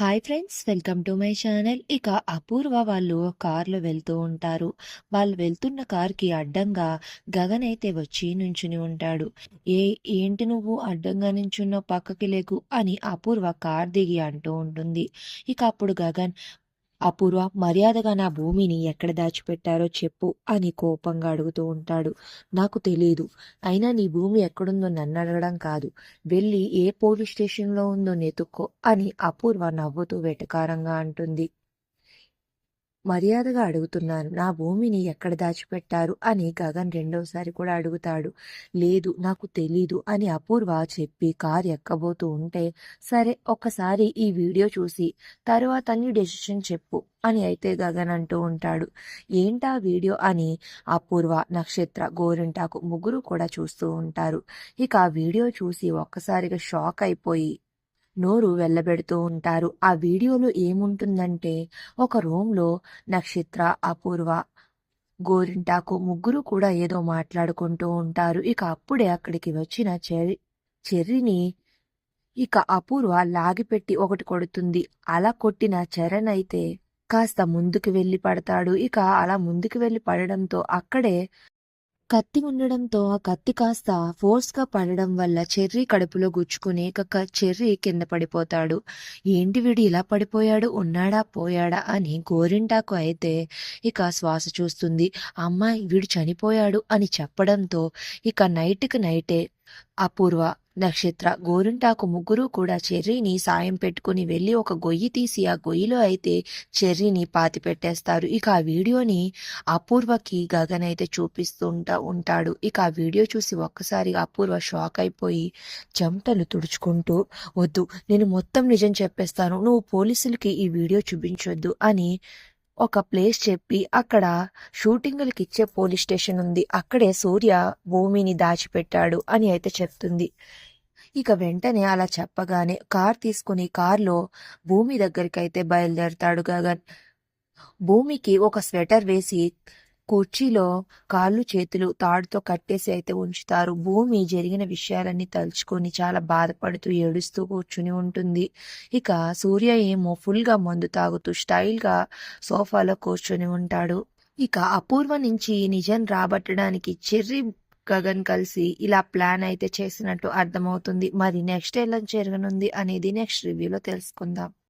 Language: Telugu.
Hi friends welcome to my channel. ఇక అపూర్వ వాళ్ళు కార్లో వెళ్తూ ఉంటారు. వాళ్ళు వెళ్తున్న కార్కి అడ్డంగా గగన్ అయితే వచ్చి నుంచుని ఉంటాడు. ఏ ఏంటి నువ్వు అడ్డంగా నించున్నావు పక్కకి లేకు అని అపూర్వ కార్ దిగి అంటూ ఉంటుంది. ఇక అప్పుడు గగన్ అపూర్వ మర్యాదగా నా భూమిని ఎక్కడ దాచిపెట్టారో చెప్పు అని కోపంగా అడుగుతూ ఉంటాడు. నాకు తెలియదు అయినా నీ భూమి ఎక్కడుందో నన్ను అడగడం కాదు. వెళ్ళి ఏ పోలీస్ స్టేషన్లో ఉందో నెతుక్కో అని అపూర్వ నవ్వుతూ వెటకారంగా అంటుంది. మర్యాదగా అడుగుతున్నాను. నా భూమిని ఎక్కడ దాచిపెట్టారు? అని గగన్ రెండోసారి కూడా అడుగుతాడు. లేదు నాకు తెలీదు అని అపూర్వ చెప్పి కార్ ఎక్కబోతూ ఉంటే సరే ఒక్కసారి ఈ వీడియో చూసి తరువాత నీ డెసిషన్ చెప్పు అని అయితే గగన్ అంటూ ఉంటాడు. ఏంటా వీడియో అని అపూర్వ నక్షత్ర గోరింటాకు ముగ్గురు కూడా చూస్తూ ఉంటారు. ఇక ఆ వీడియో చూసి ఒక్కసారిగా షాక్ అయిపోయి నోరు వెళ్ళబెడుతూ ఉంటారు. ఆ వీడియోలో ఏముంటుందంటే ఒక రూమ్లో నక్షత్ర అపూర్వ గోరింటాకు ముగ్గురు కూడా ఏదో మాట్లాడుకుంటూ ఉంటారు. ఇక అప్పుడే అక్కడికి వచ్చిన చెర్రి చెర్రిని ఇక అపూర్వ లాగిపెట్టి ఒకటి కొడుతుంది. అలా కొట్టిన చరణ్ అయితే కాస్త ముందుకు వెళ్ళి పడతాడు. ఇక అలా ముందుకు వెళ్ళి పడడంతో అక్కడే కత్తి ఉండడంతో ఆ కత్తి కాస్త ఫోర్స్గా పడడం వల్ల చెర్రీ కడుపులో గుచ్చుకుని కక్క చెర్రీ కింద పడిపోతాడు. ఏంటి వీడు ఇలా పడిపోయాడు? ఉన్నాడా? పోయాడా? అని గోరింటాకు అయితే ఇక శ్వాస చూస్తుంది. అమ్మాయి వీడు చనిపోయాడు అని చెప్పడంతో ఇక నైట్కి నైటే అపూర్వ నక్షత్ర గోరింటాకు ముగ్గురు కూడా చెర్రీని సాయం పెట్టుకుని వెళ్ళి ఒక గొయ్యి తీసి ఆ గొయ్యిలో అయితే చెర్రీని పాతి పెట్టేస్తారు. ఇక ఆ వీడియోని అపూర్వకి గగన్ అయితే చూపిస్తుంటా ఉంటాడు. ఇక ఆ వీడియో చూసి ఒక్కసారి అపూర్వ షాక్ అయిపోయి చెమటలు తుడుచుకుంటూ వద్దు నేను మొత్తం నిజం చెప్పేస్తాను. నువ్వు పోలీసులకి ఈ వీడియో చూపించొద్దు అని ఒక ప్లేస్ చెప్పి అక్కడ షూటింగులకి ఇచ్చే పోలీస్ స్టేషన్ ఉంది. అక్కడే సూర్య భూమిని దాచిపెట్టాడు అని అయితే చెప్తుంది. ఇక వెంటనే అలా చెప్పగానే కార్ తీసుకుని కార్లో భూమి దగ్గరికి అయితే బయలుదేరతాడు గగన్. భూమికి ఒక స్వెటర్ వేసి కుర్చీలో కాళ్ళు చేతులు తాడుతో కట్టేసి అయితే ఉంచుతారు. భూమి జరిగిన విషయాలన్నీ తలుచుకొని చాలా బాధపడుతూ ఏడుస్తూ కూర్చుని ఉంటుంది. ఇక సూర్య ఏమో ఫుల్గా మందు తాగుతూ స్టైల్గా సోఫాలో కూర్చొని ఉంటాడు. ఇక అపూర్వ నుంచి నిజం రాబట్టడానికి చెర్రీ గగన్ కలిసి ఇలా ప్లాన్ అయితే చేసినట్టు అర్థమవుతుంది. మరి నెక్స్ట్ ఎలా జరగనుంది అనేది నెక్స్ట్ రివ్యూలో తెలుసుకుందాం.